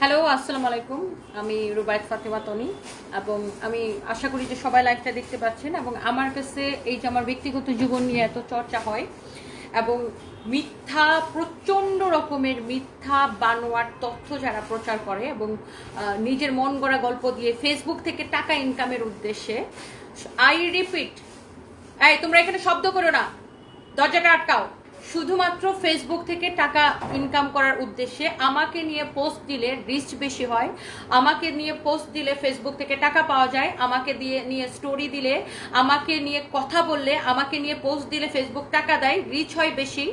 Hello আসসালামু আলাইকুম। আমি রুবায়ত ফাতেমা তনি এবং আমি আশা করি যে সবাই লাইভটা দেখতে পাচ্ছেন এবং আমার কাছে এই যে আমার ব্যক্তিগত জীবন নিয়ে এত চর্চা হয় এবং মিথ্যা, প্রচণ্ড রকমের মিথ্যা বানোয়ার তথ্য যারা প্রচার করে এবং নিজের মন গড়া গল্প দিয়ে ফেসবুক থেকে টাকা ইনকামের উদ্দেশ্যে আই রিপিট এই তোমরা এখানে শব্দ করো না, দরজাটা আটকাও। শুধুমাত্র ফেসবুক থেকে টাকা ইনকাম করার উদ্দেশ্যে আমাকে নিয়ে পোস্ট দিলে রিচ বেশি হয়, আমাকে নিয়ে পোস্ট দিলে ফেসবুক থেকে টাকা পাওয়া যায়, আমাকে দিয়ে নিয়ে স্টোরি দিলে, আমাকে নিয়ে কথা বললে, আমাকে নিয়ে পোস্ট দিলে ফেসবুক টাকা দেয় রিচ হয় বেশি।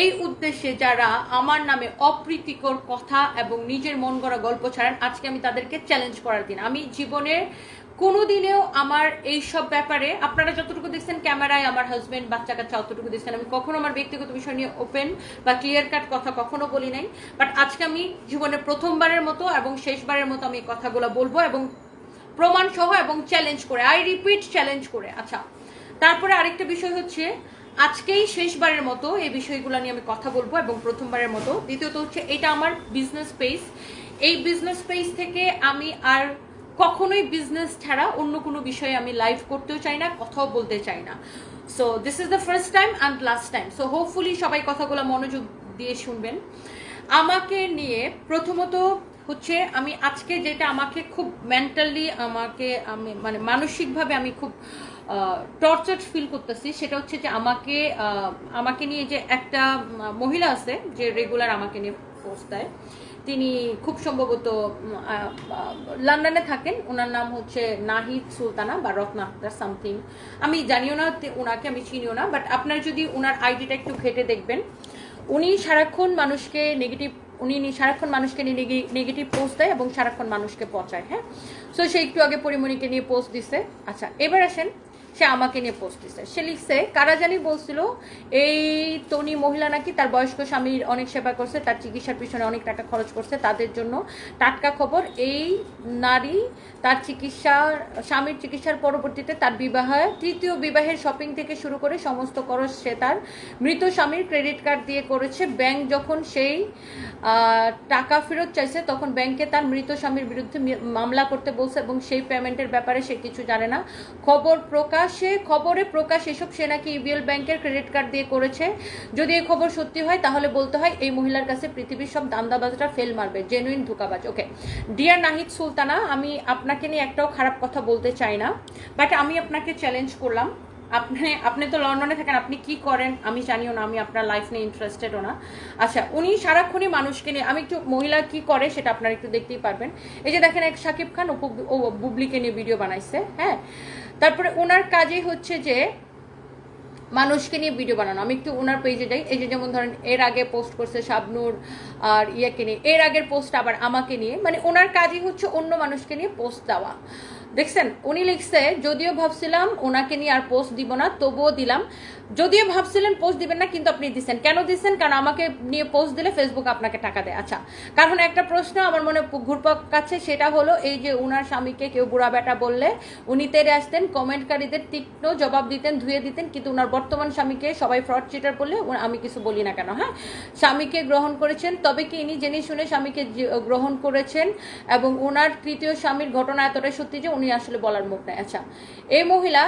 এই উদ্দেশ্যে যারা আমার নামে অপ্রীতিকর কথা এবং নিজের মন গড়া গল্প ছাড়েন, আজকে আমি তাদেরকে চ্যালেঞ্জ করার দিন। আমি জীবনের কোনোদিনেও আমার এই সব ব্যাপারে, আপনারা যতটুকু দেখছেন ক্যামেরায় আমার হাজব্যান্ড বাচ্চা কাচ্চা অতটুকু দেখছেন। আমি কখনো আমার ব্যক্তিগত বিষয় নিয়ে ওপেন বা ক্লিয়ার কাট কথা কখনো বলি নাই। বাট আজকে আমি জীবনের প্রথমবারের মতো এবং শেষবারের মতো আমি কথাগুলো বলব এবং প্রমাণ সহ এবং চ্যালেঞ্জ করে আই রিপিট চ্যালেঞ্জ করে। আচ্ছা তারপরে আরেকটা বিষয় হচ্ছে, আজকেই শেষবারের মতো এই বিষয়গুলো নিয়ে আমি কথা বলব এবং প্রথমবারের মতো। দ্বিতীয়ত হচ্ছে, এটা আমার বিজনেস স্পেস এই বিজনেস স্পেস থেকে আমি আর কখনোই বিজনেস ছাড়া অন্য কোনো বিষয়ে আমি লাইভ করতেও চাই না, কথাও বলতে চাই না। So this is the first time and last time so hopefully সবাই কথাগুলো মনোযোগ দিয়ে শুনবেন। আমাকে নিয়ে প্রথমত হচ্ছে আমি আজকে যেটা আমাকে খুব মেন্টালি আমাকে আমি মানে মানসিকভাবে আমি খুব টর্চার ফিল করতেছি সেটা হচ্ছে যে আমাকে আমাকে নিয়ে যে একটা মহিলা আছে যে রেগুলার আমাকে নিয়ে পোস্ট দেয়। তিনি খুব সম্ভবত লন্ডনে থাকেন। ওনার নাম হচ্ছে নাহিদ সুলতানা বা রত্না আক্তার সামথিং। আমি জানিও না ওনাকে আমি চিনিও না বাট আপনার যদি ওনার আইডিটা একটু ঘেটে দেখবেন, উনি সারাক্ষণ মানুষকে নেগেটিভ উনি সারাক্ষণ মানুষকে নিয়ে নেগেটিভ পোস্ট দেয় এবং সারাক্ষণ মানুষকে পচায় হ্যাঁ? সো সে একটু আগে পরিমণিকে নিয়ে পোস্ট দিছে। আচ্ছা এবার আসেন সে আমাকে নিয়ে পোস্ট দিছে। সে লিখছে, কারা জানি বলছিল, এই তনি মহিলা নাকি তার বয়স্ক স্বামীর অনেক সেবা করছে, তার চিকিৎসার পিছনে অনেক টাকা খরচ করছে, তাদের জন্য টাটকা খবর, এই নারী তার চিকিৎসা, স্বামীর চিকিৎসার পরবর্তীতে তার বিবাহে, তৃতীয় বিবাহের শপিং থেকে শুরু করে সমস্ত খরচ সে তার মৃত স্বামীর ক্রেডিট কার্ড দিয়ে করেছে। ব্যাংক যখন সেই টাকা ফেরত চাইছে, তখন ব্যাংকে তার মৃত স্বামীর বিরুদ্ধে মামলা করতে বলছে এবং সেই পেমেন্টের ব্যাপারে সে কিছু জানে না। খবর প্রকাশে খবরে প্রকাশ এসব সে নাকি ইবিএল ব্যাংকের ক্রেডিট কার্ড দিয়ে করেছে। যদি এই খবর সত্যি হয়, তাহলে বলতে হয় এই মহিলার কাছে পৃথিবীর সব দান্দাবাজরা ফেল মারবে জেনুইন ধোকাবাজ। ওকে ডিয়ার নাহিদ সুলতানা, আমি আপনাকে নিয়ে একটাও খারাপ কথা বলতে চাই না বাট আমি আপনাকে চ্যালেঞ্জ করলাম। আপনি আপনি তো লন্ডনে থাকেন, আপনি কি করেন? আমি জানিও না, আমি আপনার লাইফ নিয়ে ইন্টারেস্টেডও না। আচ্ছা উনি সারাক্ষণই মানুষকে নিয়ে, আমি একটু মহিলা কি করে সেটা আপনারা একটু দেখতেই পারবেন। এই যে দেখেন, এক সাকিব খান ও বুবলিকে নিয়ে ভিডিও বানাইছে হ্যাঁ? তারপরে ওনার কাজই হচ্ছে যে মানুষকে নিয়ে ভিডিও বানানো। আমি একটু ওনার পেজে যাই। এই যে যেমন ধরেন, এর আগে পোস্ট করছে শাবনুর আর ইয়াকে নিয়ে। এর আগের পোস্ট আবার আমাকে নিয়ে। মানে ওনার কাজই হচ্ছে অন্য মানুষকে নিয়ে পোস্ট দেওয়া। দেখছেন, উনি লিখছে, যদিও ভাবছিলাম ওনাকে নিয়ে আর পোস্ট দিব না, তবুও দিলাম। যদিও ভাবছিলেন পোস্ট দিবেন না, কিন্তু আপনি দিচ্ছেন কেন দিচ্ছেন কারণ আমাকে নিয়ে পোস্ট দিলে ফেসবুক আপনাকে টাকা দেয়। আচ্ছা কারণ একটা প্রশ্ন আমার মনে ঘুরপাক কাছে সেটা হলো এই যে উনার স্বামীকে কেউ বুড়া বেটা বললে, উনি তেরে আসতেন, কমেন্টকারীদের তীক্ষ্ণ জবাব দিতেন, ধুয়ে দিতেন, কিন্তু উনার বর্তমান স্বামীকে সবাই ফ্রড চিটার বললে আমি কিছু বলি না কেন হ্যাঁ? স্বামীকে গ্রহণ করেছেন, তবে কি ইনি জেনে শুনে স্বামীকে গ্রহণ করেছেন? এবং ওনার তৃতীয় স্বামীর ঘটনা এতটাই সত্যি যে উনি আসলে বলার মুখ নেই। আচ্ছা এই মহিলা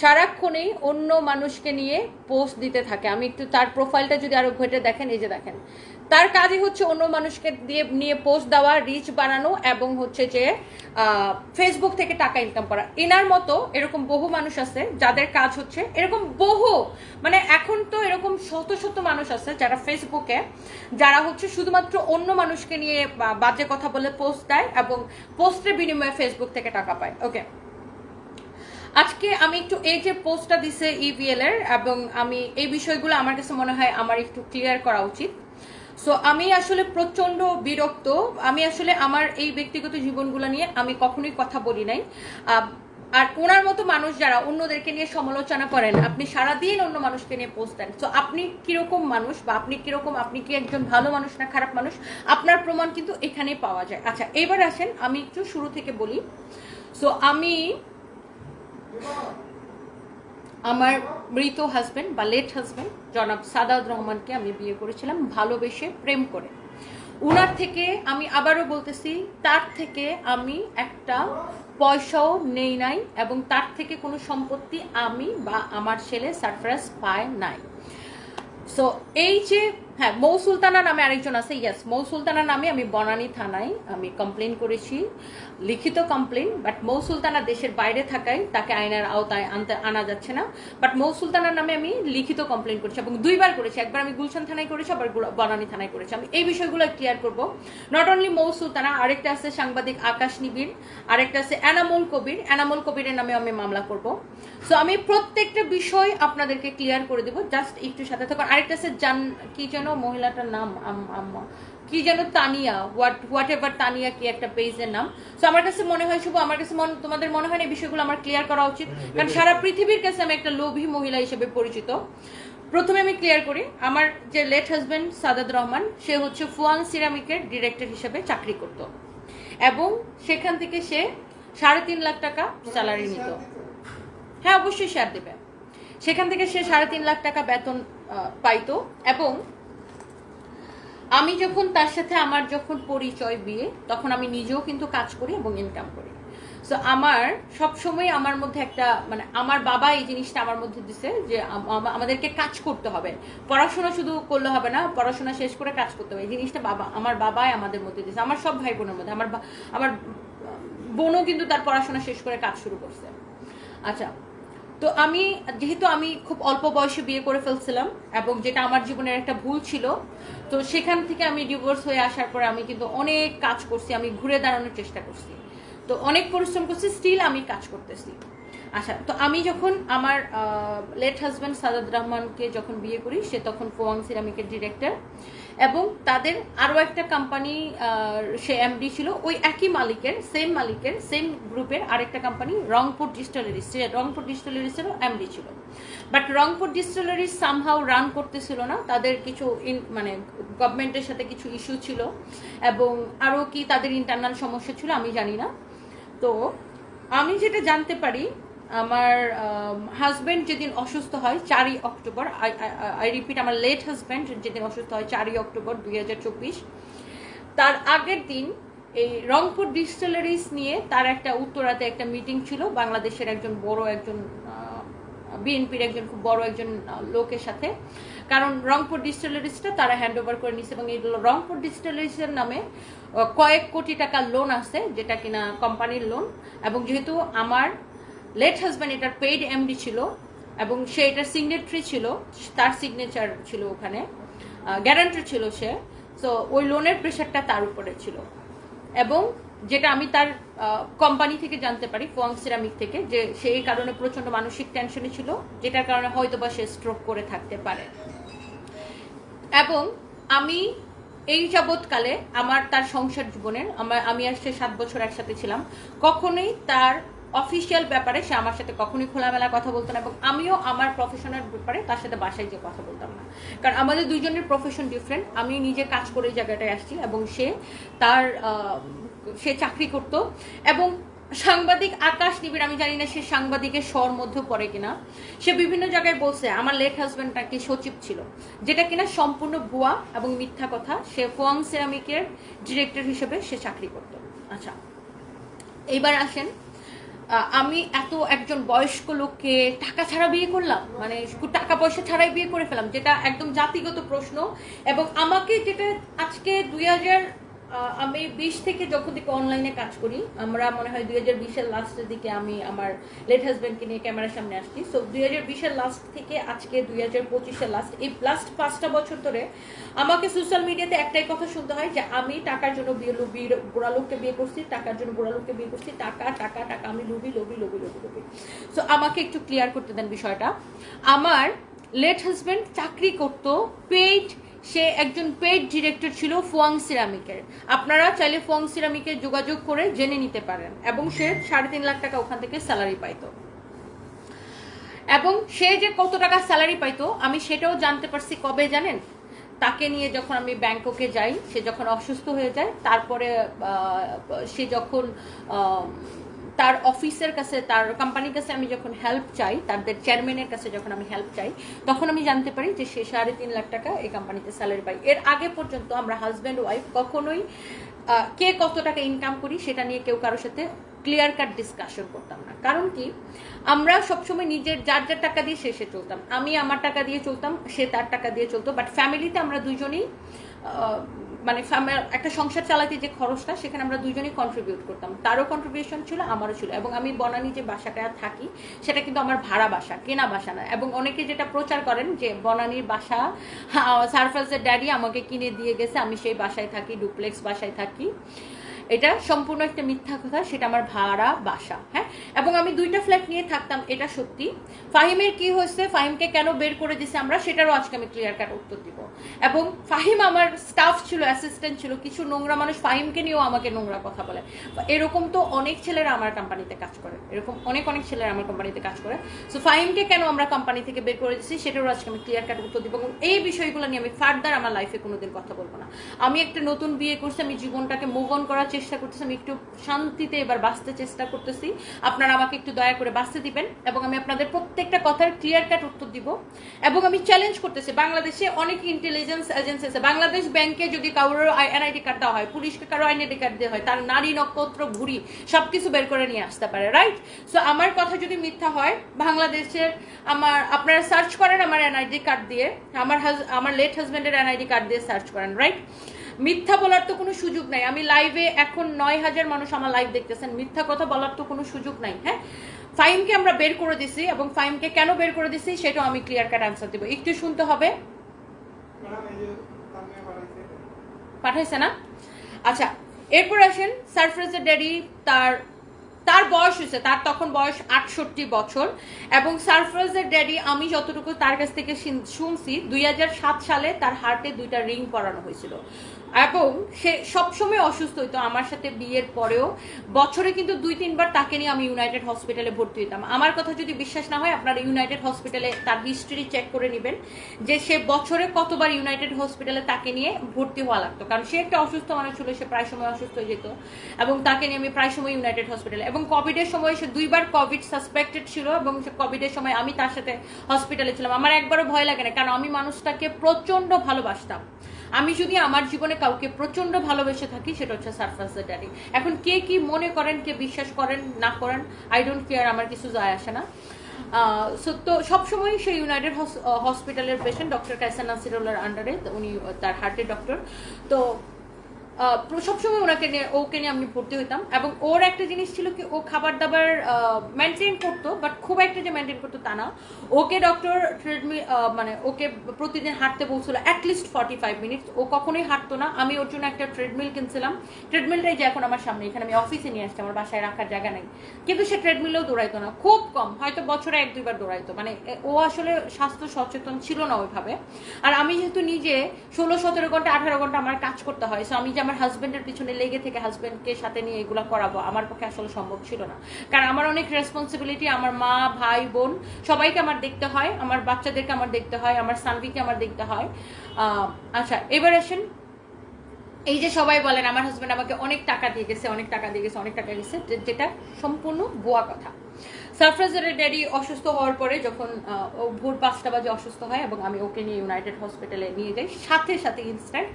সারাক্ষণেই অন্য মানুষকে নিয়ে পোস্ট দিতে থাকে। আমি একটু তার প্রোফাইলটা যদি আরও ঘেটে দেখেন, এই যে দেখেন। তার কাজই হচ্ছে অন্য মানুষকে দিয়ে, নিয়ে পোস্ট দেওয়া রিচ বানানো এবং হচ্ছে যে ফেসবুক থেকে টাকা ইনকাম করা। এনার মতো এরকম বহু মানুষ আছে যাদের কাজ হচ্ছে এরকম বহু মানে এখন তো এরকম শত শত মানুষ আছে যারা ফেসবুকে যারা হচ্ছে শুধুমাত্র অন্য মানুষকে নিয়ে বাজে কথা বলে পোস্ট দেয় এবং পোস্টের বিনিময়ে ফেসবুক থেকে টাকা পায়। ওকে আজকে আমি একটু এই যে পোস্টটা দিছে ইভিএল এর এবং আমি এই বিষয়গুলো আমার কাছে মনে হয় আমার একটু ক্লিয়ার করা উচিত। সো আমি আসলে প্রচণ্ড বিরক্ত। আমি আসলে আমার এই ব্যক্তিগত জীবনগুলো নিয়ে আমি কখনোই কথা বলি নাই। আর ওনার মতো মানুষ যারা অন্যদেরকে নিয়ে সমালোচনা করেন, আপনি সারাদিন অন্য মানুষকে নিয়ে পোস্ট দেন। তো আপনি কীরকম মানুষ বা আপনি কীরকম, আপনি কি একজন ভালো মানুষ না খারাপ মানুষ? আপনার প্রমাণ কিন্তু এখানে পাওয়া যায়। আচ্ছা এবার আসেন, আমি একটু শুরু থেকে বলি। সো আমি আমার মৃত হাজবেন্ড বা লেট হাজবেন্ড জনাব সাদাউদ রহমানকে আমি বিয়ে করেছিলাম ভালোবেসে, প্রেম করে। উনার থেকে আমি আবারও বলতেছি, তার থেকে আমি একটা পয়সাও নেই নাই এবং তার থেকে কোনো সম্পত্তি আমি বা আমার ছেলে সারপ্রাইজ পায় নাই। সো এই যে হ্যাঁ মৌ সুলতানা নামে আরেকজন আছে ইয়েস মৌ সুলতানা নামে আমি বনানী থানায় আমি কমপ্লেন করেছি, লিখিত কমপ্লেন বাট মৌ সুলতানা দেশের বাইরে থাকায় তাকে আইনের আওতায় আনতে, আনা যাচ্ছে না বাট মৌ সুলতানার নামে আমি লিখিত কমপ্লেন করেছি এবং দুইবার করেছি, একবার আমি গুলশান থানায় করেছি, আবার বনানী থানায় করেছি। আমি এই বিষয়গুলো ক্লিয়ার করব। নট অনলি মৌ সুলতানা, আরেকটা আছে সাংবাদিক আকাশ নিবিড়, আরেকটা আছে এনামুল কবির, এনামুল কবিরের নামে আমি মামলা করব। সো আমি প্রত্যেকটা বিষয় আপনাদেরকে ক্লিয়ার করে দেবো। জাস্ট একটু সাথে থাকুন আরেকটা আছে জান কি যেন মহিলাটার নাম আম- আম- কি যেন Tania what whatever Tania কি একটা পেজের নাম। সো আমার কাছে মনে হয় শুভ আমার কাছে মন- তোমাদের মনে হয় না এই বিষয়গুলো আমার ক্লিয়ার করা উচিত? কারণ সারা পৃথিবীর কাছে আমি একটা লোভী মহিলা হিসেবে পরিচিত। প্রথমে আমি ক্লিয়ার করি আমার যে লেট হাজব্যান্ড সাদাদ রহমান সে হচ্ছে ফুয়াং সিরামিকের ডিরেক্টর হিসেবে চাকরি করত। এবং সেখান থেকে সে সাড়ে তিন লাখ টাকা স্যালারি নিত। হ্যাঁ অবশ্যই শেয়ার দেবে। সেখান থেকে সে সাড়ে তিন লাখ টাকা বেতন পাইতো এবং আমি যখন তার সাথে আমার যখন পরিচয় বিয়ে, তখন আমি নিজেও কিন্তু কাজ করি এবং ইনকাম করি। সো আমার সবসময় আমার মধ্যে একটা মানে আমার বাবা এই জিনিসটা আমার মধ্যে দিছে যে, আম- আম- আমাদেরকে কাজ করতে হবে। পড়াশোনা শুধু করলে হবে না, পড়াশোনা শেষ করে কাজ করতে হবে। এই জিনিসটা বাবা, আমার বাবাই আমাদের মধ্যে দিছে। আমার সব ভাই বোনের মধ্যে। আমার আমার বোনও কিন্তু তার পড়াশোনা শেষ করে কাজ শুরু করছে। আচ্ছা তো আমি, যেহেতু আমি খুব অল্প বয়সে বিয়ে করে ফেলছিলাম এবং যেটা আমার জীবনের একটা ভুল ছিল, তো সেখান থেকে আমি ডিভোর্স হয়ে আসার পরে আমি কিন্তু অনেক কাজ করছি, আমি ঘুরে দাঁড়ানোর চেষ্টা করছি। তো অনেক পরিশ্রম করছি স্টিল আমি কাজ করতেছি। আচ্ছা তো আমি যখন আমার লেট হাজব্যান্ড সাদাদ রহমানকে যখন বিয়ে করি, সে তখন ফোয়াং সিরামিকের ডিরেক্টর এবং তাদের আরও একটা কোম্পানি সে এমডি ছিল, ওই একই মালিকের সেম মালিকের সেম গ্রুপের আরেকটা কোম্পানি রংপুর ডিস্টিলারিজ সে রংপুর ডিস্টিলারিজেরও এমডি ছিল। But Rangpur distilleries somehow run করতেছিল না, তাদের কিছু ইন মানে গভর্নমেন্টের সাথে কিছু ইস্যু ছিল, এবং আরও কি তাদের ইন্টারনাল সমস্যা ছিল আমি জানি না। তো, আমি যেটা জানতে পারি আমার হাজব্যান্ড যেদিন অসুস্থ হয়, চারই অক্টোবর আই রিপিট আমার লেট হাজব্যান্ড যেদিন অসুস্থ হয়, চারই অক্টোবর দুই হাজার চব্বিশ। তার আগের দিন এই রংপুর ডিস্টিলারিজ নিয়ে তার একটা উত্তরাতে একটা মিটিং ছিল, বাংলাদেশের একজন বড় একজন বিএনপির একজন খুব বড় একজন লোকের সাথে। কারণ রংপুর ডিস্টিলারিজটা তারা হ্যান্ড ওভার করে নিচ্ছে এবং এই রংপুর ডিস্টিলারিজের নামে কয়েক কোটি টাকার লোন আছে, যেটা কিনা কোম্পানির লোন এবং যেহেতু আমার লেট হাজব্যান্ড এটার পেইড এমডি ছিল, এবং সে এটার সিগনেট্রি ছিল, তার সিগনেচার ছিল ওখানে গ্যারান্টার ছিল সে সো ওই লোনের প্রেশারটা তার উপরে ছিল। এবং যেটা আমি তার কোম্পানি থেকে জানতে পারি ফোয়াং সিরামিক থেকে, যে সেই কারণে প্রচণ্ড মানসিক টেনশনে ছিল, যেটার কারণে হয়তো বা সে স্ট্রোক করে থাকতে পারে। এবং আমি এই যাবৎকালে আমার, তার সংসার জীবনের, আমার, আমি আর সে সাত বছর একসাথে ছিলাম, কখনোই তার অফিসিয়াল ব্যাপারে সে আমার সাথে কখনোই খোলামেলা কথা বলতো না এবং আমিও আমার প্রফেশনাল ব্যাপারে তার সাথে বাসায় যে কথা বলতাম না। কারণ আমাদের দুজনের প্রফেশন ডিফারেন্ট আমি নিজে কাজ করে জায়গাটায় আসছি এবং সে তার সে চাকরি করত এবং সাংবাদিক আকাশ নিবিড়, আমি জানি না সে সাংবাদিকের স্বর মধ্যে পড়ে কিনা। সে বিভিন্ন জায়গায় বলছে, আমার লেট হাজব্যান্ড নাকি সচিব ছিল? যেটা কিনা সম্পূর্ণ ভুয়া এবং মিথ্যা কথা। সে ফোয়াং সেরামিকের ডিরেক্টর হিসেবে সে চাকরি করত। আচ্ছা এইবার আসেন আমি এত একজন বয়স্ক লোককে টাকা ছাড়া বিয়ে করলাম? মানে টাকা পয়সা ছাড়াই বিয়ে করে ফেলাম, যেটা একদম জাতিগত প্রশ্ন। এবং আমাকে যেটা আজকে দুই হাজার আমি বিশ থেকে যখন থেকে অনলাইনে কাজ করি, আমরা মনে হয় দুই হাজার বিশের লাস্টের দিকে আমি আমার লেট হাজব্যান্ডকে নিয়ে ক্যামেরার সামনে আসছি। সো দুই হাজার বিশের লাস্ট থেকে আজকে দুই হাজার পঁচিশের লাস্ট এই লাস্ট পাঁচটা বছর ধরে আমাকে সোশ্যাল মিডিয়াতে একটাই কথা শুনতে হয় যে, আমি টাকার জন্য বিয়ে বুড়া লোককে বিয়ে করছি, টাকার জন্য বুড়া লোককে বিয়ে করছি, টাকা টাকা টাকা, আমি lobby, lobby lobby lobby lobby. So আমাকে একটু ক্লিয়ার করতে দেন বিষয়টা। আমার লেট হাজব্যান্ড চাকরি করতো পেইড সে একজন পেইড ডিরেক্টর ছিল ফোয়াং সিরামিকের। আপনারা চাইলে ফোয়াং সিরামিকে যোগাযোগ করে জেনে নিতে পারেন এবং সে সাড়ে তিন লাখ টাকা ওখান থেকে স্যালারি পাইতো। এবং সে যে কত টাকা স্যালারি পাইতো, আমি সেটাও জানতে পারছি কবে জানেন? তাকে নিয়ে যখন আমি ব্যাংককে যাই, সে যখন অসুস্থ হয়ে যায়, তারপরে সে যখন তার অফিসের কাছে, তার কোম্পানির কাছে আমি যখন হেল্প চাই তাদের চেয়ারম্যানের কাছে যখন আমি হেল্প চাই, তখন আমি জানতে পারি যে সে সাড়ে তিন লাখ টাকা এই কোম্পানিতে স্যালারি পাই এর আগে পর্যন্ত আমরা হাজব্যান্ড ওয়াইফ কখনোই কে কত টাকা ইনকাম করি সেটা নিয়ে কেউ কারোর সাথে ক্লিয়ার কাট ডিসকাশন করতাম না। কারণ কি? আমরা সবসময় নিজের, যার যার টাকা দিয়ে সে চলতাম। আমি আমার টাকা দিয়ে চলতাম, সে তার টাকা দিয়ে চলতো। বাট ফ্যামিলিতে আমরা দুজনেই মানে একটা সংসার চালাতে যে খরচটা, সেখানে আমরা দুজনেই কন্ট্রিবিউট করতাম। তারও কন্ট্রিবিউশন ছিল, আমারও ছিল। এবং আমি বনানী যে বাসাটা থাকি, সেটা কিন্তু আমার ভাড়া বাসা, কেনা বাসা না। এবং অনেকে যেটা প্রচার করেন যে, বনানীর বাসা সারফাজের ড্যাডি আমাকে কিনে দিয়ে গেছে, আমি সেই বাসায় থাকি ডুপ্লেক্স বাসায় থাকি। এটা সম্পূর্ণ একটা মিথ্যা কথা, সেটা আমার ভাড়া বাসা হ্যাঁ? এবং আমি দুইটা ফ্ল্যাট নিয়ে থাকতাম, এটা সত্যি। ফাহিমের কি হয়েছে? ফাহিমকে কেন বের করে দিছে আমরা, সেটারও আজকে আমি ক্লিয়ার কাট উত্তর দিব। এবং ফাহিম আমার স্টাফ ছিল অ্যাসিস্ট্যান্ট ছিল, কিছু নোংরা মানুষ ফাহিমকে নিয়েও আমাকে নোংরা কথা বলে। এরকম তো অনেক ছেলেরা আমার কোম্পানিতে কাজ করে। এরকম অনেক অনেক ছেলেরা আমার কোম্পানিতে কাজ করে। সো ফাহিমকে কেন আমরা কোম্পানি থেকে বের করে দিচ্ছি সেটারও আজকে আমি ক্লিয়ার কাট উত্তর দিব। এবং এই বিষয়গুলো নিয়ে আমি ফার্দার আমার লাইফে কোনোদিন কথা বলব না। আমি একটা নতুন বিয়ে করছি, আমি জীবনটাকে মুভ অন করার চেষ্টা করতেছি, আমি একটু শান্তিতে এবার বাঁচতে চেষ্টা করতেছি। আপনারা আমাকে একটু দয়া করে বাঁচতে দিবেন এবং আমি আপনাদের প্রত্যেকটা কথার ক্লিয়ার কাট উত্তর দিব। এবং আমি চ্যালেঞ্জ করতেছি, বাংলাদেশে অনেক ইন্টেলিজেন্স এজেন্সি আছে। বাংলাদেশ ব্যাংকে যদি কারোর এনআইডি কার্ড দেওয়া হয়, পুলিশকে কারও আইডেন্টি কার্ড দেওয়া হয়, তার নারী নক্ষত্র ঘুরি সবকিছু বের করে নিয়ে আসতে পারে রাইট সো আমার কথা যদি মিথ্যা হয়, বাংলাদেশের আমার, আপনারা সার্চ করেন আমার এনআইডি কার্ড দিয়ে, আমার আমার লেট হাজব্যান্ডের এনআইডি কার্ড দিয়ে সার্চ করেন রাইট মিথ্যা বলার তো কোনো সুযোগ নাই। আমি লাইভে এখন নয় হাজার মানুষ আমার লাইভ দেখতেছেন। মিথ্যা কথা বলার তো কোনো সুযোগ নাই হ্যাঁ? ফাইমকে আমরা বের করে দিছি এবং ফাইমকে কেন বের করে দিছি সেটাও আমি ক্লিয়ার কাট অ্যান্সার দেবো। একটু শুনতে হবে। পাঠাইছে না? আচ্ছা এরপর আসেন সারফ্রেজের ড্যাডি তার তার বয়স হয়েছে, তার তখন বয়স আটষট্টি বছর এবং সারফ্রেজের ড্যাডি আমি যতটুকু তার কাছ থেকে শুনছি, দুই হাজার সাত সালে তার হার্টে দুইটা রিং পরানো হয়েছিল। এবং সে সবসময় অসুস্থ হইতো আমার সাথে বিয়ের পরেও। বছরে কিন্তু দুই, তিনবার তাকে নিয়ে আমি ইউনাইটেড হসপিটালে ভর্তি হইতাম। আমার কথা যদি বিশ্বাস না হয়, আপনারা ইউনাইটেড হসপিটালে তার হিস্ট্রি চেক করে নেবেন যে সে বছরে কতবার ইউনাইটেড হসপিটালে তাকে নিয়ে ভর্তি হওয়া লাগতো। কারণ সে একটা অসুস্থ মানুষ ছিল, সে প্রায় সময় অসুস্থ হয়ে যেত। এবং তাকে নিয়ে আমি প্রায় সময় ইউনাইটেড হসপিটালে এবং কোভিডের সময় সে দুইবার কোভিড সাসপেক্টেড ছিল এবং সে কোভিডের সময় আমি তার সাথে হসপিটালে ছিলাম। আমার একবারও ভয় লাগে না, কারণ আমি মানুষটাকে প্রচণ্ড ভালোবাসতাম। আমি যদি আমার জীবনে কাউকে প্রচণ্ড ভালোবেসে থাকি, সেটা হচ্ছে সারফাসের ড্যাডি। এখন কে কি মনে করেন, কে বিশ্বাস করেন, না করেন আই ডোন্ট কেয়ার আমার কিছু যায় আসে না। তো সবসময় সেই ইউনাইটেড হসপিটালের পেশেন্ট ডক্টর কাইসান নাসিরুল্লাহর আন্ডারে উনি তার হার্টের ডক্টর তো সবসময় ওনাকে নিয়ে, ওকে নিয়ে আমি ভর্তি হইতাম। এবং ওর একটা জিনিস ছিল কি, ও খাবার দাবার মেনটেন করতো বাট খুব একটা যে মেনটেন করতো তা না। ওকে ডক্টর ট্রেডমিল মানে ওকে প্রতিদিন হাঁটতে বলছিল at least forty five minutes ও কখনোই হাঁটতো না। আমি ওর জন্য একটা ট্রেডমিল কিনছিলাম। ট্রেডমিলটাই যে এখন আমার সামনে, এখানে আমি অফিসে নিয়ে আসছি, আমার বাসায় রাখার জায়গা নেই। কিন্তু সে ট্রেডমিলেও দৌড়াইতো না। খুব কম, হয়তো বছরে এক, দুইবার দৌড়াইতো। মানে ও আসলে স্বাস্থ্য সচেতন ছিল না ওইভাবে। আর আমি যেহেতু নিজে ষোলো, সতেরো ঘণ্টা, আঠারো ঘণ্টা আমার কাজ করতে হয় সো আমি যে আমার হাজব্যান্ডের পিছনে লেগে থেকে হাজব্যান্ডকে সাথে নিয়ে এগুলো করাবো, আমার পক্ষে আসলে সম্ভব ছিল না। কারণ আমার অনেক রেসপন্সিবিলিটি আমার মা, ভাই, বোন, সবাইকে আমার দেখতে হয়, আমার বাচ্চাদেরকে আমার দেখতে হয়, আমার সানভিকে আমার দেখতে হয়। আচ্ছা এবার আসেন, এই যে সবাই বলেন, আমার হাজব্যান্ড আমাকে অনেক টাকা দিয়ে গেছে, অনেক টাকা দিয়ে গেছে, অনেক টাকা গেছে যেটা সম্পূর্ণ ভুয়া কথা। সারফ্রাজের ড্যাডি অসুস্থ হওয়ার পরে যখন ও ভোর পাঁচটা বাজে অসুস্থ হয় এবং আমি ওকে নিয়ে ইউনাইটেড হসপিটালে নিয়ে যাই, সাথে সাথে ইনস্ট্যান্ট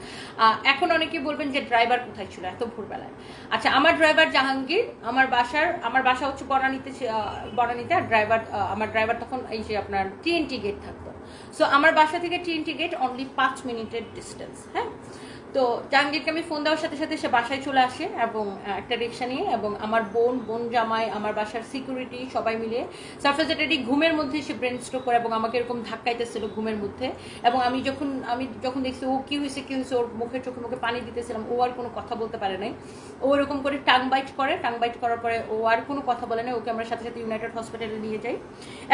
এখন অনেকে বলবেন যে ড্রাইভার কোথায় ছিল এত ভোরবেলায়। আচ্ছা আমার ড্রাইভার জাহাঙ্গীর, আমার বাসার, আমার বাসা হচ্ছে বনানীতে বনানীতে আর ড্রাইভার আমার ড্রাইভার তখন এই যে আপনার টিএনটি গেট থাকতো। সো আমার বাসা থেকে টিএনটি গেট অনলি পাঁচ মিনিটের ডিস্টেন্স হ্যাঁ? তো জাহাঙ্গীরকে আমি ফোন দেওয়ার সাথে সাথে সে বাসায় চলে আসে এবং একটা রিক্সা নিয়ে এবং আমার বোন বোন জামাই, আমার বাসার সিকিউরিটি সবাই মিলে সার্ফেসেটারি ঘুমের মধ্যে সে ব্রেন স্ট্রোক করে এবং আমাকে এরকম ধাক্কাইতেছিল ঘুমের মধ্যে এবং আমি যখন আমি যখন দেখছি ও কি হয়েছে কি হয়েছে ওর মুখে, চোখে মুখে পানি দিতেছিলাম, ও আর কোনো কথা বলতে পারে নাই। ও এরকম করে টাং বাইট করে টাং বাইট করার পরে ও আর কোনো কথা বলে না ওকে আমরা সাথে সাথে ইউনাইটেড হসপিটালে নিয়ে যাই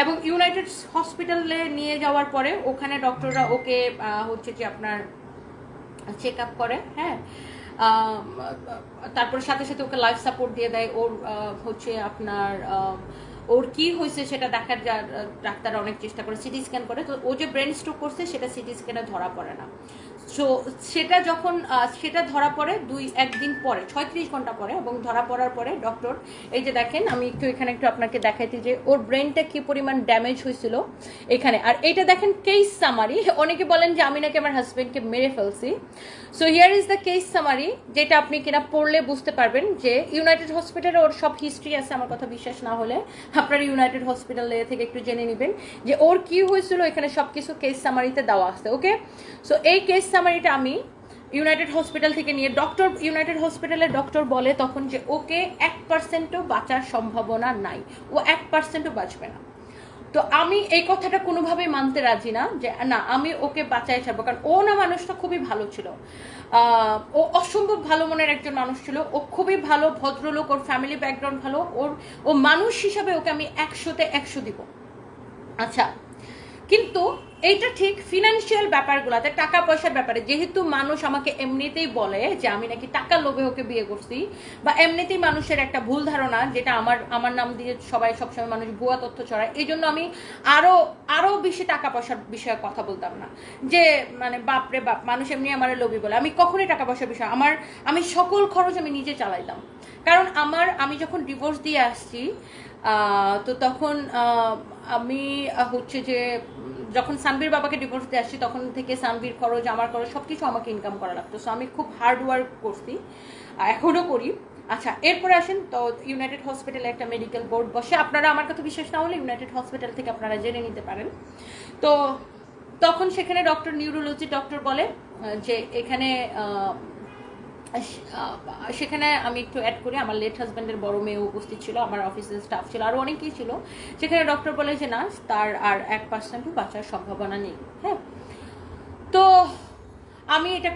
এবং ইউনাইটেড হসপিটালে নিয়ে যাওয়ার পরে ওখানে ডক্টররা ওকে হচ্ছে যে আপনার চেক আপ করে হ্যাঁ? তারপরে সাথে সাথে ওকে লাইফ সাপোর্ট দিয়ে দেয়। ওর হচ্ছে আপনার ওর কি হয়েছে সেটা দেখার যা ডাক্তার অনেক চেষ্টা করে সিটি স্ক্যান করে। তো ও যে ব্রেন স্ট্রোক করছে, সেটা সিটি স্ক্যানে ধরা পড়ে না। সো সেটা যখন সেটা ধরা পড়ে দুই, একদিন পরে, ছয়ত্রিশ ঘণ্টা পরে, এবং ধরা পড়ার পরে ডক্টর এই যে দেখেন, আমি একটু এখানে একটু আপনাকে দেখাইতে যে ওর ব্রেনটা কি পরিমাণ ড্যামেজ হয়েছিল এখানে। আর এইটা দেখেন কেস সামারি অনেকে বলেন যে আমি নাকি আমার হাজবেন্ডকে মেরে ফেলছি। So here is the case summary যেটা আপনি কিনা পড়লে বুঝতে পারবেন যে ইউনাইটেড হসপিটালে ওর সব হিস্ট্রি আছে, আমার কথা বিশ্বাস না হলে। আপনারা ইউনাইটেড হসপিটালে থেকে একটু জেনে নেবেন যে ওর কি হয়েছিল, এখানে সব কিছু কেস সামারিতে দেওয়া আছে ওকে সো এই কেস সামারিটা আমি ইউনাইটেড হসপিটাল থেকে নিয়ে ডক্টর ইউনাইটেড হসপিটালের ডক্টর বলে তখন যে ওকে এক পার্সেন্টও বাঁচার সম্ভাবনা নাই। ও এক পার্সেন্টও বাঁচবে না। তো আমি এই কথাটা কোনোভাবেই মানতে রাজি না যে, না, আমি ওকে বাঁচাই ছাড়বো। কারণ ও না মানুষটা খুবই ভালো ছিল। ও অসম্ভব ভালো মনের একজন মানুষ ছিল। ও খুবই ভালো, ভদ্রলোক, ওর ফ্যামিলি ব্যাকগ্রাউন্ড ভালো। ওর, ও মানুষ হিসাবে ওকে আমি একশোতে একশো দিব। আচ্ছা কিন্তু এইটা ঠিক ফিনান্সিয়াল ব্যাপারগুলোতে টাকা পয়সার ব্যাপারে। যেহেতু মানুষ আমাকে এমনিতেই বলে যে, আমি নাকি টাকা লোভে ওকে বিয়ে করছি, বা এমনিতেই মানুষের একটা ভুল ধারণা, যেটা আমার আমার নাম দিয়ে সবাই সবসময় মানুষ ভুয়া তথ্য ছড়ায় এই জন্য আমি আরও আরও বেশি টাকা পয়সার বিষয়ে কথা বলতাম না। যে মানে বাপরে বাপ, মানুষ এমনি আমার লোভী বলে। আমি কখনোই টাকা পয়সার বিষয়, আমার, আমি সকল খরচ আমি নিজে চালাইতাম। কারণ আমার, আমি যখন ডিভোর্স দিয়ে আসছি তো তখন আমি হচ্ছে যে যখন সানবীর বাবাকে ডিভোর্স দিয়ে আসছি, তখন থেকে সানবীর খরচ, আমার খরচ সব কিছু আমাকে ইনকাম করা লাগতো। সো আমি খুব হার্ড ওয়ার্ক করছি এখনও করি। আচ্ছা এরপরে আসেন, তো ইউনাইটেড হসপিটালে একটা মেডিকেল বোর্ড বসে। আপনারা আমার কথা বিশ্বাস না হলে ইউনাইটেড হসপিটাল থেকে আপনারা জেনে নিতে পারেন। তো তখন সেখানে ডক্টর নিউরোলজি ডক্টর বলে যে এখানে সেখানে আমি একটু অ্যাড করি, আমার লেট হাজব্যান্ডের বড় মেয়ে উপস্থিত ছিল, আমার অফিসের স্টাফ ছিল আরও অনেকেই ছিল। সেখানে ডক্টর বলে যে, না, তার আর এক পার্সেন্টও বাঁচার সম্ভাবনা নেই। হ্যাঁ? তো আমি এটা